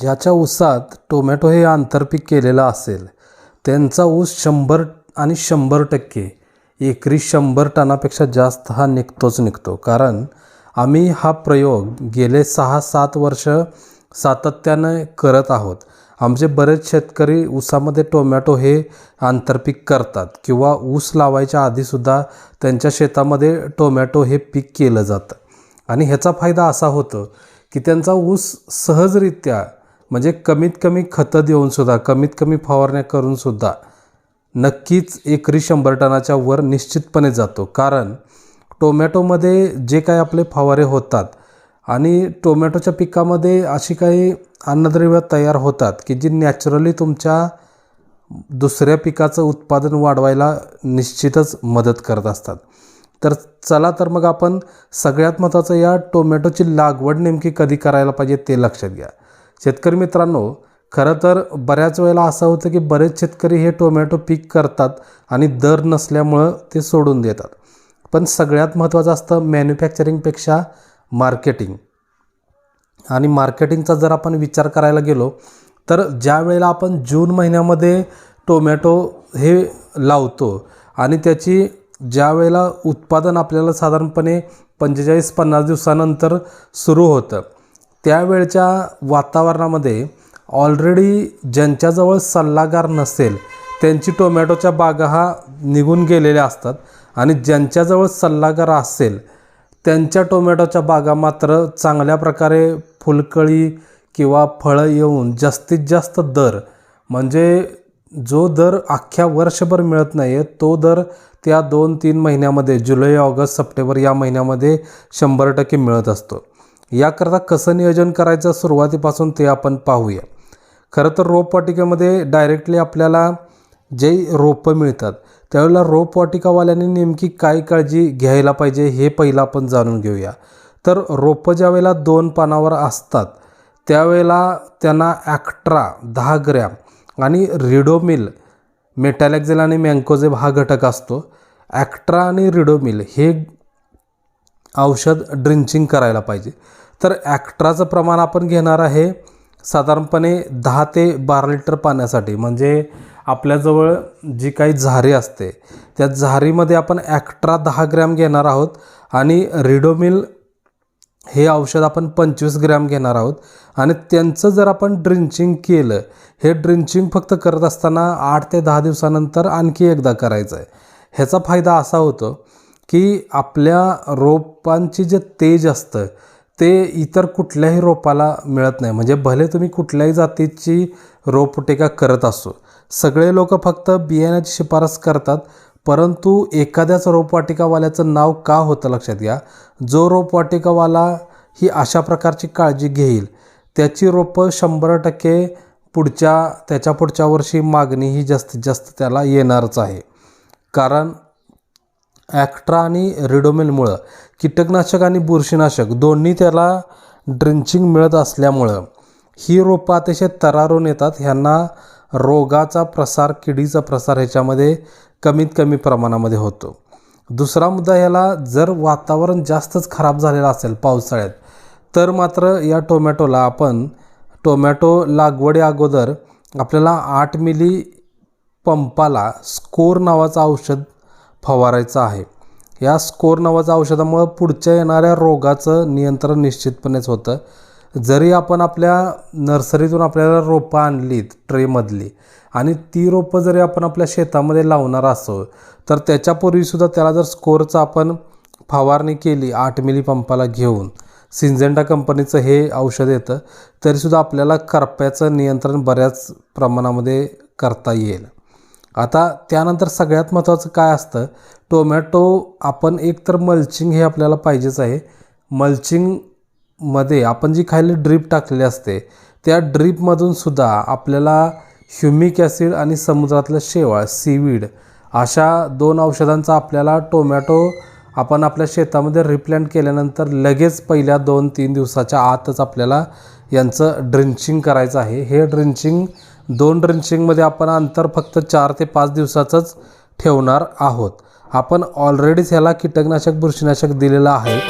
ज्याच्या ऊसात टोमॅटो हे आंतरपीक केलेलं असेल त्यांचा ऊस शंभर आणि शंभर टक्के एकरी शंभर टनापेक्षा जास्त हा निघतोच निघतो. कारण आम्ही हा प्रयोग गेले सहा सात वर्ष सातत्यानं करत आहोत. आमचे बरेच शेतकरी ऊसामध्ये टोमॅटो हे आंतरपीक करतात किंवा ऊस लावायच्या आधीसुद्धा त्यांच्या शेतामध्ये टोमॅटो हे पीक केलं जातं. आणि ह्याचा फायदा असा होतो की त्यांचा ऊस सहजरित्या म्हणजे कमीत कमी खतं देऊनसुद्धा कमीत कमी फवारण्या करूनसुद्धा नक्कीच एकरी शंभर टनाच्या वर निश्चितपणे जातो. कारण टोमॅटोमध्ये जे काय आपले फवारे होतात आणि टोमॅटोच्या पिकामध्ये अशी काही अन्नद्रव्य तयार होतात की जी नॅचरली तुमच्या दुसऱ्या पिकाचं उत्पादन वाढवायला निश्चितच मदत करत असतात. तर चला तर मग आपण सगळ्यात महत्त्वाचं या टोमॅटोची लागवड नेमकी कधी करायला पाहिजे ते लक्षात घ्या. शेतकरी मित्रांनो खरं तर बऱ्याच वेळेला असं होतं की बरेच शेतकरी हे टोमॅटो पीक करतात आणि दर नसल्यामुळं ते सोडून देतात. पण सगळ्यात महत्त्वाचं असतं मॅन्युफॅक्चरिंगपेक्षा मार्केटिंग. आणि मार्केटिंगचा जर आपण विचार करायला गेलो तर ज्या वेळेला आपण जून महिन्यामध्ये टोमॅटो हे लावतो आणि त्याची ज्या वेळेला उत्पादन आपल्याला साधारणपणे पंचेचाळीस पन्नास दिवसानंतर सुरू होतं त्यावेळच्या वातावरणामध्ये ऑलरेडी ज्यांच्याजवळ सल्लागार नसेल त्यांची टोमॅटोच्या बागा हा निघून गेलेल्या असतात. आणि ज्यांच्याजवळ सल्लागार असेल त्यांच्या टोमॅटोच्या बागा मात्र चांगल्या प्रकारे फुलकळी किंवा फळं येऊन जास्तीत जास्त दर म्हणजे जो दर अख्ख्या वर्षभर मिळत नाही आहे तो दर त्या दोन तीन महिन्यामध्ये जुलै ऑगस्ट सप्टेंबर या महिन्यामध्ये शंभर टक्के मिळत असतो. याकरता कसं नियोजन करायचं सुरुवातीपासून ते आपण पाहूया. खरं तर रोपवाटिकेमध्ये डायरेक्टली आपल्याला जे रोपं मिळतात त्यावेळेला रोपवाटिकावाल्याने नेमकी काय काळजी घ्यायला पाहिजे हे पहिलं आपण जाणून घेऊया. तर रोपं ज्या वेळेला दोन पानावर असतात त्यावेळेला त्यांना ॲक्ट्रा दहा ग्रॅम आणि रिडोमिल मेटॅलॅक्झेल आणि मँकोझेब हा घटक असतो. ॲक्ट्रा आणि रिडोमिल हे औषध ड्रिंचिंग करायला पाहिजे. तर ॲक्ट्राचं प्रमाण आपण घेणार आहे साधारणपणे दहा ते बारा लिटर पाण्यासाठी म्हणजे आपल्याजवळ जी काही झारी असते त्या झारीमध्ये आपण ॲक्ट्रा दहा ग्रॅम घेणार आहोत आणि रिडोमिल हे औषध आपण पंचवीस ग्रॅम घेणार आहोत. आणि त्यांचं जर आपण ड्रिंचिंग केलं हे ड्रिंचिंग फक्त करत असताना आठ ते दहा दिवसानंतर आणखी एकदा करायचं आहे ह्याचा फायदा असा होतो की आपल्या रोपांची जे तेज असतं ते इतर कुठल्याही रोपाला मिळत नाही. म्हणजे भले तुम्ही कुठल्याही जातीची रोपटिका करत असो सगळे लोक फक्त बियाण्याची शिफारस करतात परंतु एखाद्याच रोपवाटिकावाल्याचं नाव का होतं लक्षात घ्या. जो रोपवाटिकावाला ही अशा प्रकारची काळजी घेईल त्याची रोपं शंभर टक्के पुढच्या त्याच्या पुढच्या वर्षी मागणी ही जास्तीत जास्त त्याला येणारच आहे. कारण ॲक्ट्रा आणि रिडोमिलमुळं कीटकनाशक आणि बुरशीनाशक दोन्ही त्याला ड्रिंचिंग मिळत असल्यामुळं ही रोपं अतिशय तरारून येतात. ह्यांना रोगाचा प्रसार किडीचा प्रसार ह्याच्यामध्ये कमीत कमी प्रमाणामध्ये होतो. दुसरा मुद्दा ह्याला जर वातावरण जास्तच खराब झालेलं असेल पावसाळ्यात तर मात्र या टोमॅटोला आपण टोमॅटो लागवडी अगोदर आपल्याला आठ मिली पंपाला स्कोर नावाचं औषध फवारायचं आहे. या स्कोर नावाचं औषधामुळं पुढच्या येणाऱ्या रोगाचं नियंत्रण निश्चितपणेच होतं. जरी आपण आपल्या नर्सरीतून आपल्याला रोपं आणलीत ट्रेमधली आणि ती रोपं जरी आपण आपल्या शेतामध्ये लावणार असो तर त्याच्यापूर्वीसुद्धा त्याला जर स्कोरचं आपण फवारणी केली आठ मिली पंपाला घेऊन सिंजेंडा कंपनीचं हे औषध येतं तरीसुद्धा आपल्याला करप्याचं नियंत्रण बऱ्याच प्रमाणामध्ये करता येईल. आता त्यानंतर सगळ्यात महत्त्वाचं काय असतं? टोमॅटो आपण एकतर मल्चिंग हे आपल्याला पाहिजेच आहे. मल्चिंग मध्ये आपण जी खाली ड्रीप टाकलेली असते त्या ड्रीपमधून सुद्धा आपल्याला ह्युमिक ॲसिड आणि समुद्रातलं शेवाळ सीवीड अशा दोन औषधांचा आपल्याला टोमॅटो आपण आपल्या शेतामध्ये रिप्लॅन्ट केल्यानंतर लगेच पहिल्या दोन तीन दिवसाच्या आतच आपल्याला यांचं ड्रिंचिंग करायचं आहे. हे ड्रिंचिंग दोन ड्रिंचिंगमध्ये आपण अंतर फक्त चार ते पाच दिवसाचंच ठेवणार आहोत. आपण ऑलरेडीच ह्याला कीटकनाशक बुरशीनाशक दिलेलं आहे.